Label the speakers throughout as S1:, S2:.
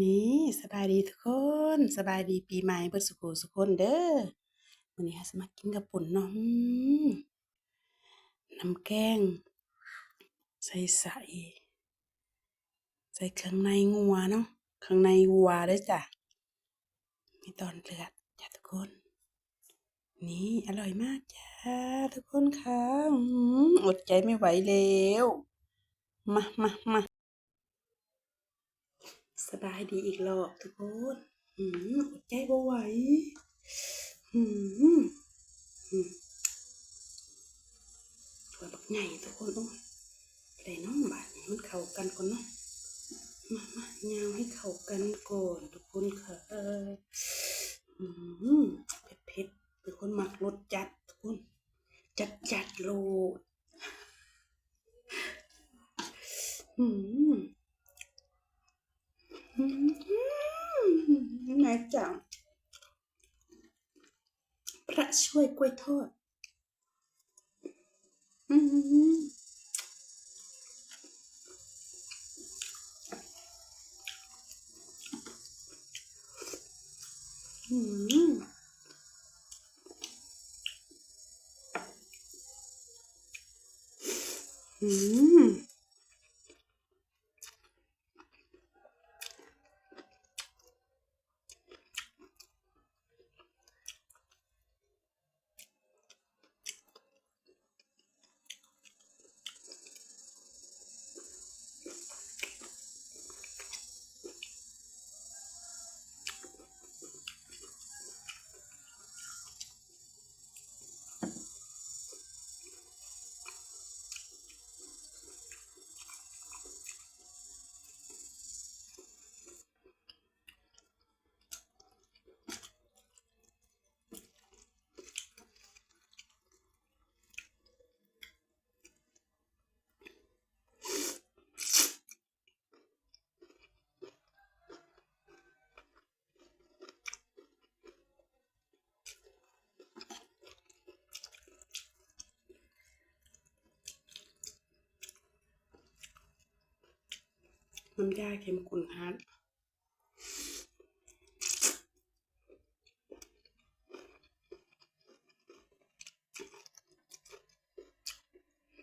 S1: นี่สบายดีทุกคนสบายดีปีใหม่เบิดสุขสุขคนเด้อวันนี้เราจะมากินกับปุ่นเนาะอืมน้ำแกง ใส่ใส่ใส่เครื่องในงัวเนาะเครื่องในวัวด้อจ้ะมีตอนเลือดจ้ะทุกคน นี่อร่อยมากจ้าทุกคนค่ะอดใจไม่ไหวแล้ว มามามา สบายดีอีกรอบทุกคนอืมอดใจบ่ไหวอืมอืมถั่วบักใหญ่ทุกคนโอ้ยเลยน้องบาดมันเข้ากันก่อนเนาะมามาเงาให้เข้ากันก่อนทุกคนค่ะเอออืมเผ็ดเผ็ดๆเป็นคนมักรสจัดทุกคน จัดจัดโลดอืม อื มแม่จ๋าพระช่วยกล้วยทอดอืมอืม น้ำยาเค็มข้นฮาร์ด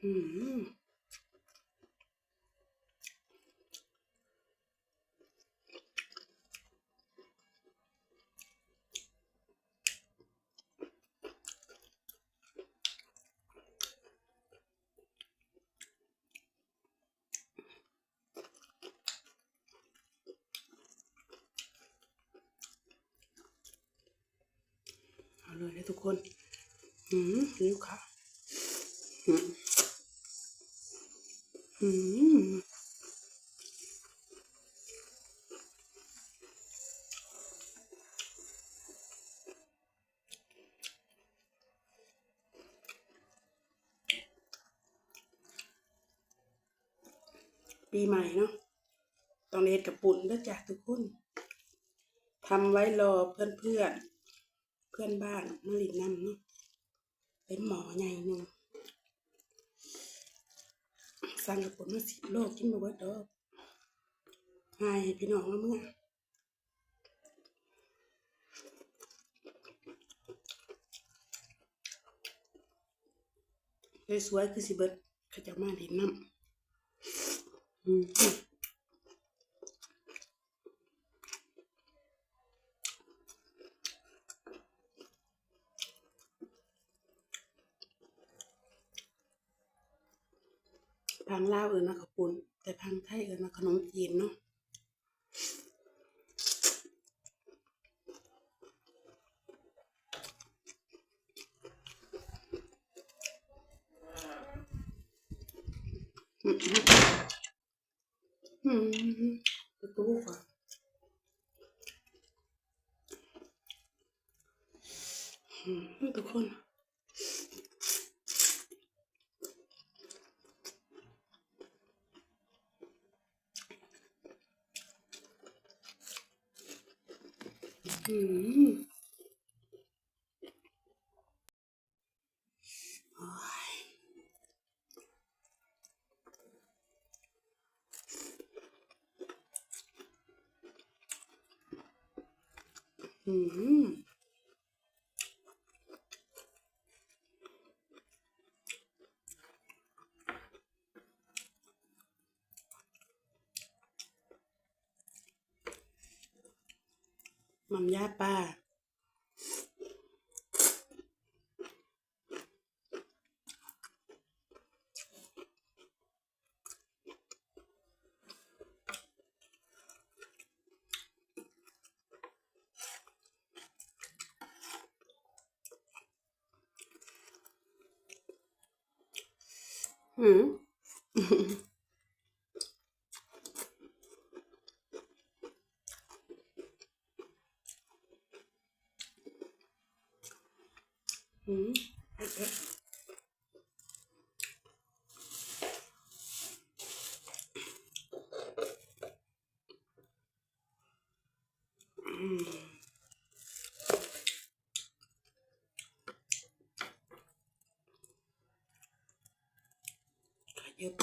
S1: อืม เอาเลยเลยทุกคน อืมนิ้วค่ะอืมอืมปีใหม่เนาะต้องเรียนกับปุ่นด้วยจ้ะทุกคนทำไว้รอเพื่อนๆ พื่อนบ้านมาหลินนำเนาะเป็นหมอใหญ่หนึ่งสั่งกับปุ่นมาสิบโลกินบะเบิดอกหายพี่น้องมาเมื่อสวยๆคือสิเบิดเขาจะมาหลินน้ำอืม พังลาวเอิญมาขาวปุนแต่พังไทยเอิญมาขนมจีนเนาะอืมอืมอืมประตูก่อนอืมทุกคน Hmm. Mm-hmm. มัมย่าป้า อืม อืมเอ๊ะเอ๊ะอืมขยับ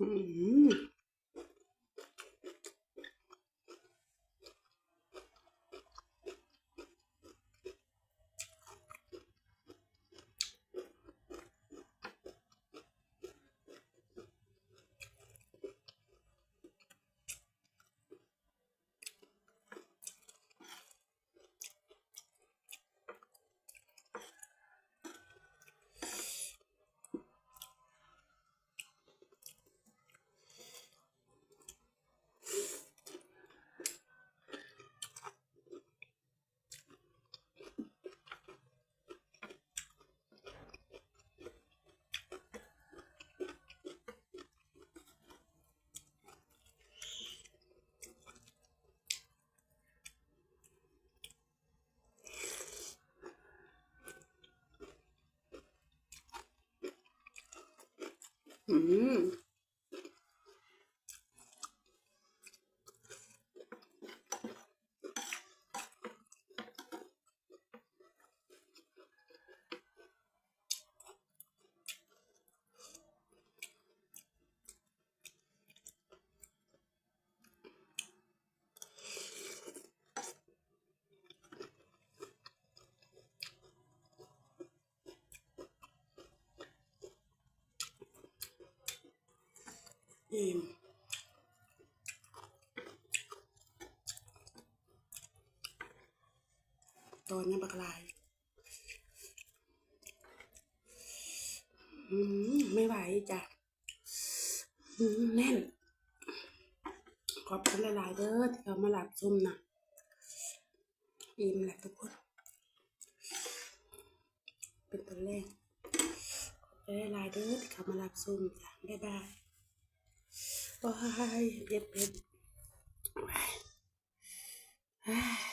S1: อื ม อืมตอนนี้บักลายอืมไม่ไหวจ้ะอืมแน่น ขอบคุณหลาย ๆเด้อที่เขามาหลับซุ่มนะอิ่มแหละทุกคน เป็นตัวแรกขอบคุณหลาย ๆเด้อที่เขามาหลับซุ่มจ้ะบ๊ายบาย ว้ายเย็บเย็บว้าย